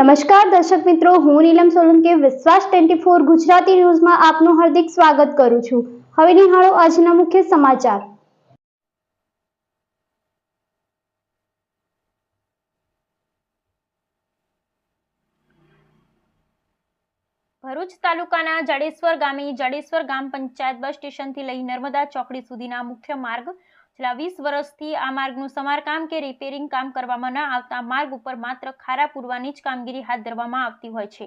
નમસ્કાર દર્શક મિત્રો, હું નીલમ સોલંકી, વિશ્વાસ ટ્વેન્ટી ફોર ગુજરાતી ન્યૂઝમાં આપનું હાર્દિક સ્વાગત કરું છું. હવે નિહાળો આજના મુખ્ય સમાચાર. ભરૂચ તાલુકાના જડેશ્વર ગામે જડેશ્વર ગામ પંચાયત બસ સ્ટેશનથી લઈ નર્મદા ચોકડી સુધીના મુખ્ય માર્ગ છેલ્લા વીસ વર્ષથી આ માર્ગનું સમારકામ કે રિપેરિંગ કામ કરવામાં ન આવતા માર્ગ ઉપર માત્ર ખારા પૂરવાની જ કામગીરી હાથ ધરવામાં આવતી હોય છે.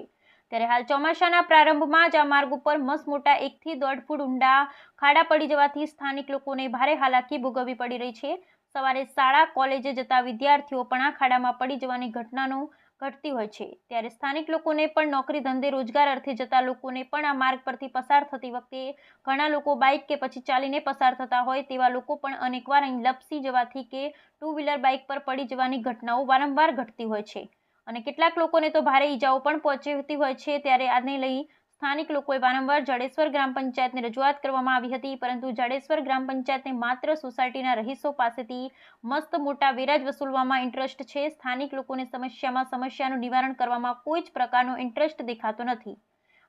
ત્યારે હાલ ચોમાસાના પ્રારંભમાં જ આ માર્ગ ઉપર મસમોટા એકથી દોઢ ફૂટ ઊંડા ખાડા પડી જવાથી સ્થાનિક લોકોને ભારે હાલાકી ભોગવવી પડી રહી છે. સવારે શાળા, કોલેજે જતા વિદ્યાર્થીઓ પણ આ ખાડામાં પડી જવાની ઘટનાનો ઘટતી હોય છે. ત્યારે સ્થાનિક લોકોને પણ નોકરી ધંધે રોજગાર અર્થે જતા લોકોને પણ આ માર્ગ પરથી પસાર થતી વખતે ઘણા લોકો બાઇક કે પછી ચાલીને પસાર થતા હોય તેવા લોકો પણ અનેકવાર અહીં લપસી જવાથી કે ટુ વ્હીલર બાઇક પર પડી જવાની ઘટનાઓ વારંવાર ઘટતી હોય છે. અને કેટલાક લોકોને તો ભારે ઈજાઓ પણ પહોંચી હોય છે. ત્યારે આને લઈ સ્થાનિક લોકોએ વારંવાર જડેશ્વર ગ્રામ પંચાયતને રજૂઆત કરવામાં આવી હતી, પરંતુ જડેશ્વર ગ્રામ પંચાયતને માત્ર સોસાયટીના રહીશો પાસેથી મસ્ત મોટા વેરાજ વસૂલવામાં ઇન્ટરેસ્ટ છે. સ્થાનિક લોકોને સમસ્યામાં સમસ્યાનું નિવારણ કરવામાં કોઈ જ પ્રકારનો ઇન્ટરેસ્ટ દેખાતો નથી.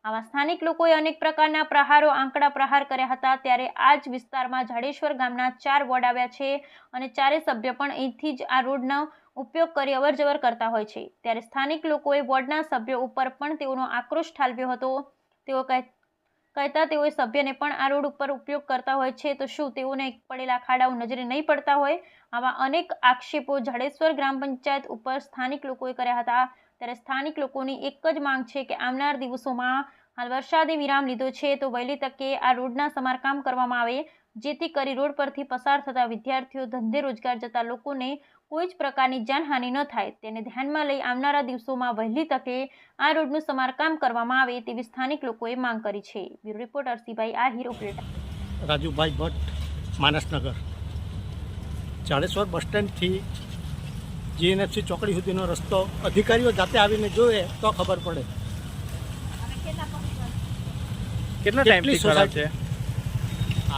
આવા સ્થાનિક લોકોએ અનેક પ્રકારના પ્રહારો, આંકડા પ્રહાર કર્યા હતા, ત્યારે આ જ વિસ્તારમાં જાડેશ્વર ગામના ચાર વોર્ડ આવ્યા છે અને ચારે સભ્ય પણ અહીંથી જ આ રોડનો ઉપયોગ કરી અવરજવર કરતા હોય છે. ત્યારે સ્થાનિક લોકોએ વોર્ડના સભ્યો ઉપર પણ તેઓનો આક્રોશ ઠાલવ્યો હતો. તેઓ કહે, કહેતા તેઓએ સભ્યને પણ આ રોડ ઉપર ઉપયોગ કરતા હોય છે, તો શું તેઓને પડેલા ખાડાઓ નજરે નહીં પડતા હોય? આવા અનેક આક્ષેપો જાડેશ્વર ગ્રામ પંચાયત ઉપર સ્થાનિક લોકોએ કર્યા હતા. ત્યારે સ્થાનિક લોકોની એક જ માંગ છે કે આવનાર દિવસોમાં હાલ વરસાદે વિરામ લીધો છે, તો વહેલી તકે આ રોડના સમારકામ કરવામાં આવે, જેથી કરી રોડ પરથી પસાર થતા વિદ્યાર્થીઓ ધંધે રોજગાર જતા લોકોને કોઈ જ પ્રકારની જાનહાનિ ન થાય. તેને ધ્યાનમાં લઈ આવનારા દિવસોમાં વહેલી તકે આ રોડનું સમારકામ કરવામાં આવે તેવી સ્થાનિક લોકોએ માંગ કરી છે. Bureau report Arsibhai Ahir Upleta Rajubhai Bhatt, Manasnagar. Chaleshwar bus સ્ટેન્ડથી GNFC ચોકડી સુધીનો રસ્તો અધિકારીઓ જાતે આવીને જોવે તો ખબર પડે. કેટલો ટાઈમથી ખરાબ છે?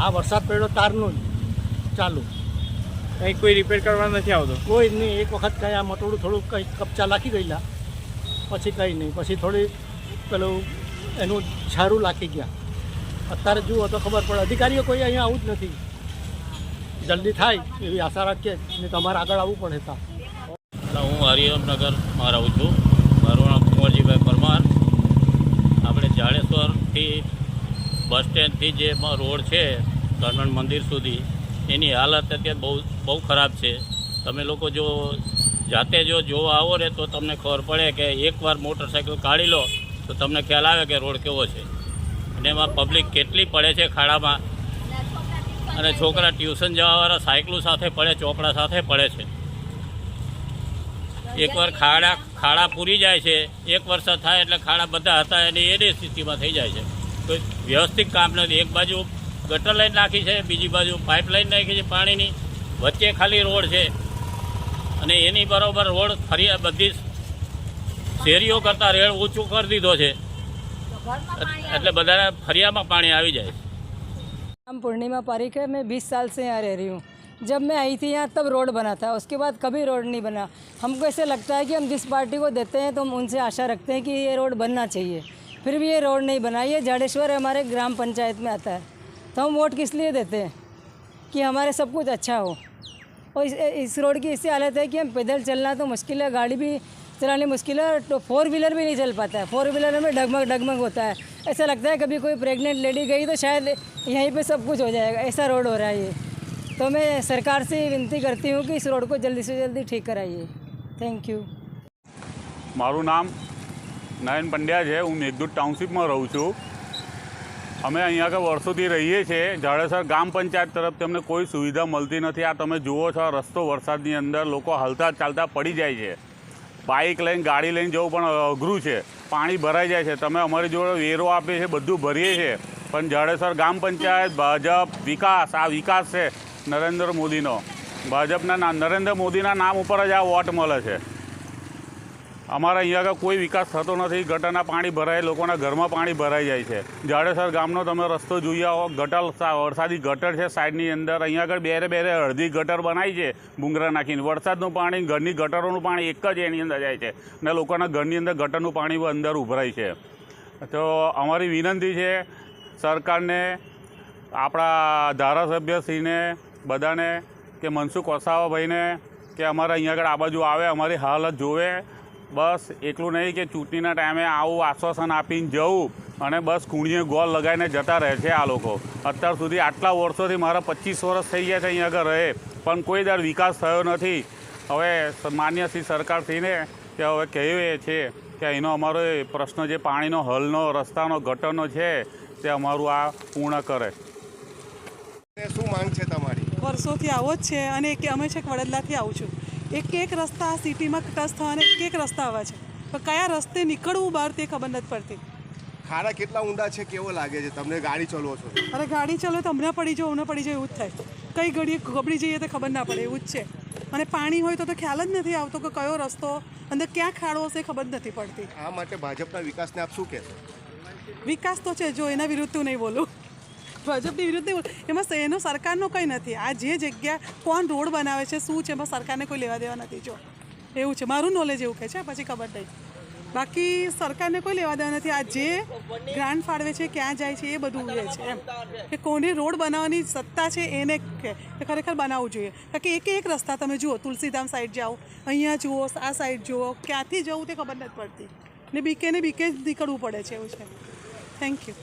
આ વરસાદ પડ્યો તારનું જ. ચાલુ. કંઈ કોઈ રિપેર કરવા નથી આવતો? કોઈ નહીં એક વખત કંઈ આ મટોડું થોડું કંઈ કપચા લાખી ગયેલા. પછી કંઈ નહીં. પછી થોડી પેલું એનું છારું લાખી ગયા. અત્યારે જુઓ તો ખબર પડે. અધિકારીઓ કોઈ અહીંયા આવું જ નથી. જલ્દી થાય એવી આશા રાખીએ ને તમારે આગળ આવવું પડે તા. એટલે હું હરિયમનગરમાં રહું છું. મારું નામ કુંવરજીભાઈ પરમાર. આપણે જાડેશ્વરથી બસ સ્ટેન્ડથી જે રોડ છે કર્ણન મંદિર સુધી, એની હાલત અત્યારે બહુ બહુ ખરાબ છે. તમે લોકો જો જાતે જો જોવા આવો ને, તો તમને ખબર પડે કે એકવાર મોટરસાઇકલ કાઢી લો, તો તમને ખ્યાલ આવે કે રોડ કેવો છે. અને એમાં પબ્લિક કેટલી પડે છે ખાડામાં. અને છોકરા ટ્યુશન જવાવાળા સાયકલો સાથે પડે, ચોપડા સાથે પડે છે. એકવાર ખાડા ખાડા પૂરી જાય છે, એક વરસાદ થાય એટલે ખાડા બધા હતા, એની એની સ્થિતિમાં થઈ જાય છે. કોઈ વ્યવસ્થિત કામ નથી એક બાજુ ગટર લાઈન નાખી છે બીજી બાજુ પાઇપ લાઈન નાખી છે પાણીની વચ્ચે ખાલી રોડ છે અને એની બરોબર રોડ ફરી બધી શેરીઓ કરતાં રેડ ઊંચું કરી દીધો છે એટલે બધા ફરિયામાં પાણી આવી જાય છે नाम पूर्णिमा पारिक है मैं 20 साल से यहाँ रह रही हूँ जब मैं आई थी यहाँ तब रोड बना था उसके बाद कभी रोड नहीं बना हमको ऐसे लगता है कि हम जिस पार्टी को देते हैं तो हम उनसे आशा रखते हैं कि ये रोड बनना चाहिए फिर भी ये रोड नहीं बना ये जाडेश्वर हमारे ग्राम पंचायत में आता है तो हम वोट किस लिए देते हैं कि हमारे सब कुछ अच्छा हो और इस, इस रोड की ऐसी हालत है कि हम पैदल चलना तो मुश्किल है गाड़ी भी चलानी मुश्किल है तो फोर व्हीलर भी नहीं चल पाता है फोर व्हीलर में डगमग डगमग होता है ऐसा लगता है कभी कोई प्रेग्नेंट लेडी गई तो शायद यहीं पे सब कुछ हो जाएगा ऐसा रोड हो रहा है ये तो मैं सरकार से विनती करती हूँ कि इस रोड को जल्दी से जल्दी ठीक कराइए थैंक यू મારું નામ નયન પંડ્યા છે, હું મેઘદૂત ટાઉનશીપમાં રહું છું. અમે અહીંયા આગળ વર્ષોથી રહીએ છીએ. જાડેસર ગામ પંચાયત તરફથી અમને કોઈ સુવિધા મળતી નથી. આ તમે જુઓ છો રસ્તો વરસાદની અંદર લોકો હાલતા ચાલતા પડી જાય છે. બાઇક લઈને, ગાડી લઈને જવું પણ અઘરું છે. પાણી ભરાઈ જાય છે. તમે અમારી જોડે વેરો આપીએ છીએ, બધું ભરીએ છીએ. પણ જાડેસર ગામ પંચાયત, ભાજપ વિકાસ, આ વિકાસ છે નરેન્દ્ર મોદીનો. ભાજપના નરેન્દ્ર મોદીના નામ ઉપર જ આ વોટ મળે છે. અમારા અહીંયા આગળ કોઈ વિકાસ થતો નથી. ગટરના પાણી ભરાય, લોકોના ઘરમાં પાણી ભરાઈ જાય છે. જાડેસર ગામનો તમે રસ્તો જોઈ આવો, ગટર વરસાદી ગટર છે સાઈડની અંદર. અહીંયા આગળ બેરે બેરે અડધી ગટર બનાવી છે ભૂંગરા નાખીને. વરસાદનું પાણી, ઘરની ગટરોનું પાણી એક જ એની અંદર જાય છે. ને લોકોના ઘરની અંદર ગટરનું પાણી અંદર ઉભરાય છે. તો અમારી વિનંતી છે સરકારને, આપણા ધારાસભ્યશ્રીને, બધાને કે મનસુખ વસાવાભાઈને કે અમારા અહીંયા આગળ આ બાજુ આવે, અમારી હાલત જોવે. બસ એટલું નહીં કે ચૂંટણીના ટાઈમે આવું આશ્વાસન આપીને જવું અને બસ કુણીએ ગોળ લગાવીને જતા રહે છે આ લોકો. અત્યાર સુધી આટલા વર્ષોથી મારા પચીસ વર્ષ થઈ ગયા છે અહીંયા આગળ રહે પણ કોઈ દર વિકાસ થયો નથી. હવે માન્ય શ્રી સરકારશ્રીને કે હવે કહીએ છે કે એનો અમારો એ પ્રશ્ન જે પાણીનો હલનો રસ્તાનો ગટરનો છે તે અમારું આ પૂર્ણ કરે. ને શું માંગ છે તમારી? વર્ષોથી આવો જ છે અને એક અમે છે વડોદરાથી આવું છું. એક એક રસ્તા આ સિટીમાં ટચ થવાના એક એક રસ્તા આવા છે. પણ કયા રસ્તે નીકળવું બહાર તે ખબર નથી પડતી. ખાડા કેટલા ઊંડા છે કેવો લાગે છે? તમને ગાડી ચલાવો છો? અરે ગાડી ચલો તો હમણાં પડી જાઓ હમણાં પડી જાય એવું જ થાય. કઈ ઘડીએ ગબડી જઈએ તો ખબર ના પડે એવું જ છે. અને પાણી હોય તો તો ખ્યાલ જ નથી આવતો કે કયો રસ્તો અંદર ક્યાં ખાડો હશે ખબર નથી પડતી. આ માટે ભાજપના વિકાસને આપ શું કહેશો? વિકાસ તો છે જો એના વિરુદ્ધ હું નહીં બોલું. ભાજપની વિરુદ્ધ નહીં એમાં એનો સરકારનો કંઈ નથી. આ જે જગ્યા કોણ રોડ બનાવે છે, શું છે, એમાં સરકારને કોઈ લેવા દેવા નથી. જો, એવું છે. મારું નોલેજ એવું કહે છે, પછી ખબર નહીં. બાકી સરકારને કોઈ લેવા દેવા નથી. આ જે ગ્રાન્ટ ફાળવે છે, ક્યાં જાય છે, એ બધું એ છે, એમ. કે કોને રોડ બનાવવાની સત્તા છે, એને કે ખરેખર બનાવવું જોઈએ. કારણ કે એક એક રસ્તા તમે જુઓ, તુલસીધામ સાઈડ જાઓ, અહીંયા જુઓ, આ સાઈડ જુઓ, ક્યાંથી જવું તે ખબર નથી પડતી. ને બીકે ને બીકે જ નીકળવું પડે છે, એવું છે. Thank you